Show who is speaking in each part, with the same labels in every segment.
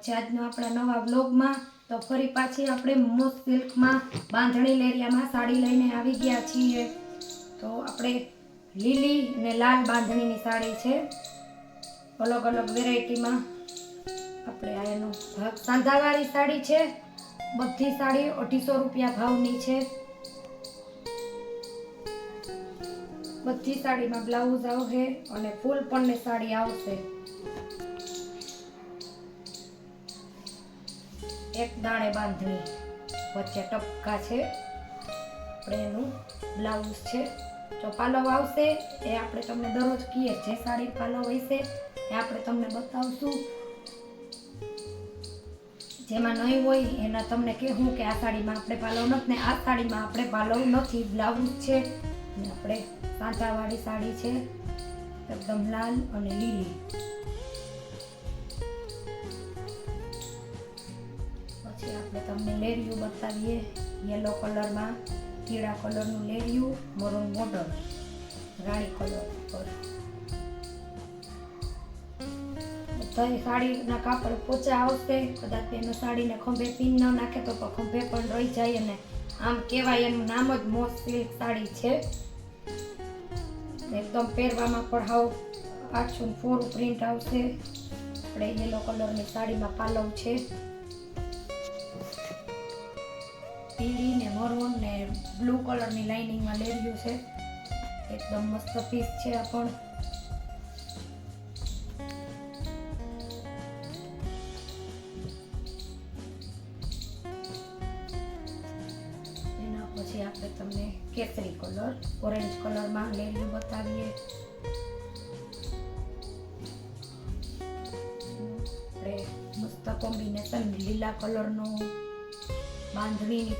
Speaker 1: છે આજનો આપણા નવા બ્લોગમાં તો ફરી પાછી આપણે મોત સિલ્કમાં બાંધણી લેરિયામાં સાડી લઈને આવી ગયા છીએ. તો આપણે લીલી અને લાલ બાંધણીની સાડી છે. અલગ અલગ વેરાયટીમાં આપણે આ એનો ભાગ સાંધાવાળી સાડી છે. બધી સાડી અઢીસો રૂપિયા ભાવની છે. બધી સાડીમાં બ્લાઉઝ આવશે અને ફૂલ પણની સાડી આવશે. એક દાણે બાંધણી વચ્ચે ટપકા છે. આપણે એનું બ્લાઉઝ છે. જો પાલવ આવશે, એ આપણે તમને દરરોજ કહીએ જે સાડી પાલવ હશે, એ આપણે તમને બતાવશું. જેમાં નહીં હોય, એના તમને કહેવું કે આ સાડીમાં આપણે પાલવ નથી ને આ સાડીમાં આપણે પાલવ નથી. બ્લાઉઝ છે. આપણે સાંધાવાળી સાડી છે. એકદમ લાલ અને લીલી. તમને લેરિયું બતાવીએ. યલો કલરમાં પીળા કલરનું લેરિયું મરૂન બોર્ડર રાણી કલર પર બધાય સાડીના કાપડ પોચા આવશે. કદાચ એનો સાડીને ખંભે પીન ન નાખે તો પણ ખંભે પણ રહી જાય અને આમ કહેવાય એનું નામ જ મોસ્ટ સિલ્ક સાડી છે. એકદમ પહેરવામાં પણ હાવ પાછું ફોર પ્રિન્ટ આવશે. આપણે યલો કલરની સાડીમાં પાલવ છે. પીળી ને મરૂન ને બ્લુ કલરની લાઇનિંગમાં લેવ્યું છે. એકદમ મસ્ત પીસ છે આ પણ. એના પછી આપણે તમને કેસરી કલર ઓરેન્જ કલરમાં લેવ્યું બતાવીએ. આપણે મસ્ત કોમ્બિનેશન લીલા કલરનું બાંધણીની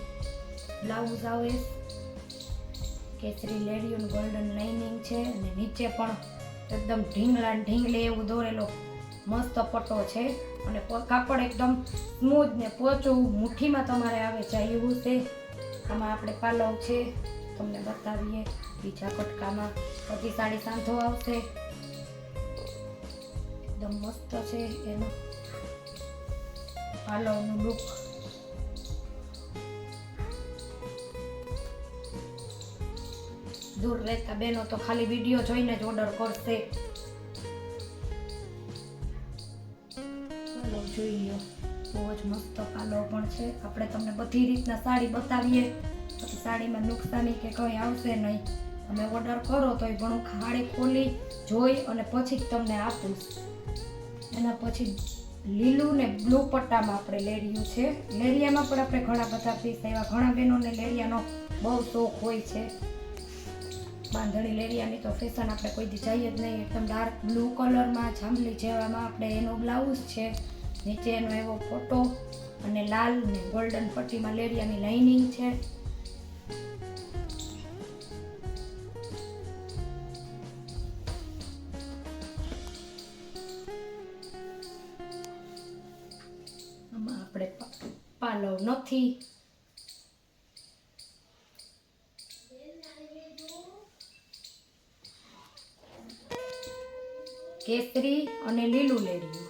Speaker 1: બ્લાઉઝ આવે. કેસરી લેરિયું ગોલ્ડન લાઇનિંગ છે અને નીચે પણ એકદમ ઢીંગલા ઢીંગલે એવું દોરેલો મસ્ત પટ્ટો છે. અને કાપડ એકદમ સ્મૂથ ને પોચું, મુઠ્ઠીમાં તમારે આવે જાય એવું છે. આમાં આપણે પાલવ છે, તમને બતાવીએ. બીજા કટકામાં બધી સાડી સાંધો આવશે. એકદમ મસ્ત છે એનો પાલવનું લુક દૂર રહેતા બહેનો તો ખાલી વીડિયો જોઈને જ ઓર્ડર કરશે. ચાલો જોઈ લો બહુ જ મસ્ત પાલવ પણ છે. આપણે તમને બધી રીતના સાડી બતાવીએ. પછી સાડીમાં નુકસાની કે કંઈ આવશે નહીં. તમે ઓર્ડર કરો તો એ ઘણું ખાડી ખોલી જોઈ અને પછી જ તમને આપું. એના પછી લીલું ને બ્લુ પટ્ટામાં આપણે લેરિયું છે. લેરિયામાં પણ આપણે ઘણા બધા પીસ એવા ઘણા બહેનોને લેરિયાનો બહુ શોખ હોય છે. બાંધણી લેરિયાની તો ફેશન આપણે કોઈ દી જઈએ જ નહીં. એકદમ ડાર્ક બ્લુ કલરમાં જાંબલી જેવામાં આપણે એનો બ્લાઉઝ છે નીચે એનો એવો ફોટો અને લાલ ને ગોલ્ડન પટ્ટીમાં લેરિયાની લાઇનિંગ છે. આમાં આપણે પાલવ નથી. કેસરી અને લીલું લેરિયું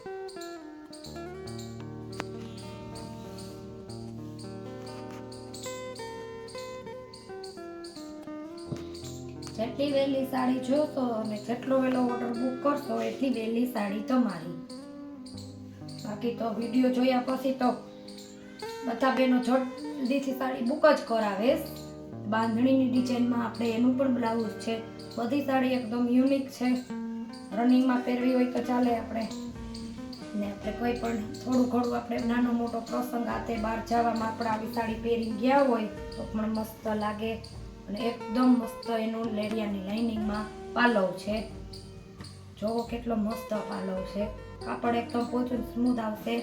Speaker 1: જેટલી વહેલી સાડી જોશો અને જેટલો વહેલો ઓર્ડર બુક કરશો, એટલી વહેલી સાડી તમારી. બાકી તો વીડિયો જોયા પછી તો બધા બહેનો જલ્દીથી સાડી બુક જ કરાવે. બાંધણીની ડિઝાઇનમાં આપણે એનું પણ બ્લાઉઝ છે. બધી સાડી એકદમ યુનિક છે. રનિંગમાં પહેરવી હોય તો ચાલે આપણે. ને આપણે કોઈ પણ થોડું ઘણું આપણે નાનો મોટો પ્રસંગ આતે બહાર જવામાં આપણે આવી સાડી પહેરી ગયા હોય તો પણ મસ્ત લાગે. અને એકદમ મસ્ત એનું લેરિયાની લાઇનિંગમાં પાલવ છે. જોવો કેટલો મસ્ત પાલવ છે. કાપડ એકદમ પોચું સ્મૂથ આવશે.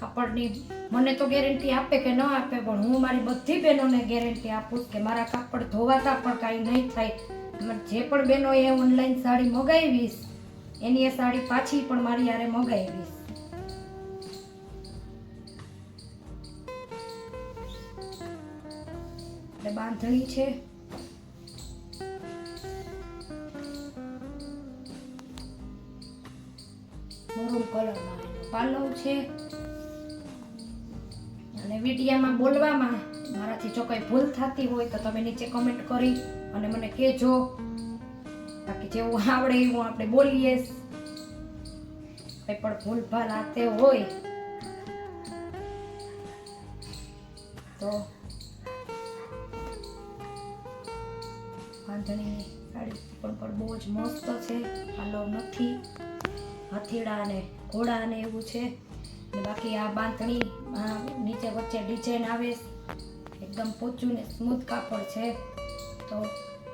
Speaker 1: કાપડની મને તો ગેરંટી આપે કે ન આપે, પણ હું મારી બધી બહેનોને ગેરંટી આપું કે મારા કાપડ ધોવાતા પણ કાંઈ નહીં થાય. જે પણ બહેનોએ ઓનલાઈન સાડી મગાવીશ, એની એ સાડી પાછી પણ મારી યારે મગાવીશ. એટલે બાંધણી છે. મરૂન કલરમાં પાલવ છે. અને વિડીયામાં બોલવામાં મારાથી જો કંઈ ભૂલ થતી હોય તો તમે નીચે કમેન્ટ કરી અને મને કહેજો. બાકી જેવું આવડે એવું આપણે બોલીએ. કંઈ પણ ભૂલ ભાલ આ હોય તો વાંધણીની સાડી પણ પણ બહુ જ મસ્ત છે. હાલો નથી. હથેળા અને ઘોડા ને એવું છે. બાકી આ બાંધણી નીચે વચ્ચે ડિઝાઇન આવે, એકદમ પોચું ને સ્મૂથ કાપડ છે. તો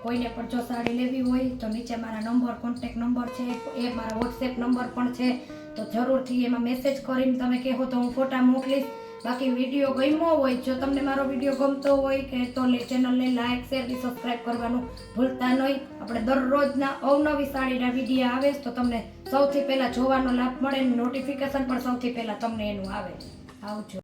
Speaker 1: કોઈને પણ જો સાડી લેવી હોય, તો નીચે મારા નંબર કોન્ટેક નંબર છે, એ મારા વોટ્સએપ નંબર પણ છે. તો જરૂરથી એમાં મેસેજ કરીને તમે કહો તો હું ફોટા મોકલીશ. બાકી વીડિયો ગમ્યો હોય, જો તમને મારો વીડિયો ગમતો હોય કે તો ચેનલને લાઇક શેર અને સબસ્ક્રાઈબ કરવાનું ભૂલતા નહીં. આપણે દરરોજના અવનવી સાડીના વીડિયો આવે તો તમને સૌથી પહેલાં જોવાનો લાભ મળે નોટિફિકેશન પણ સૌથી પહેલાં તમને એનું આવે. આવજો.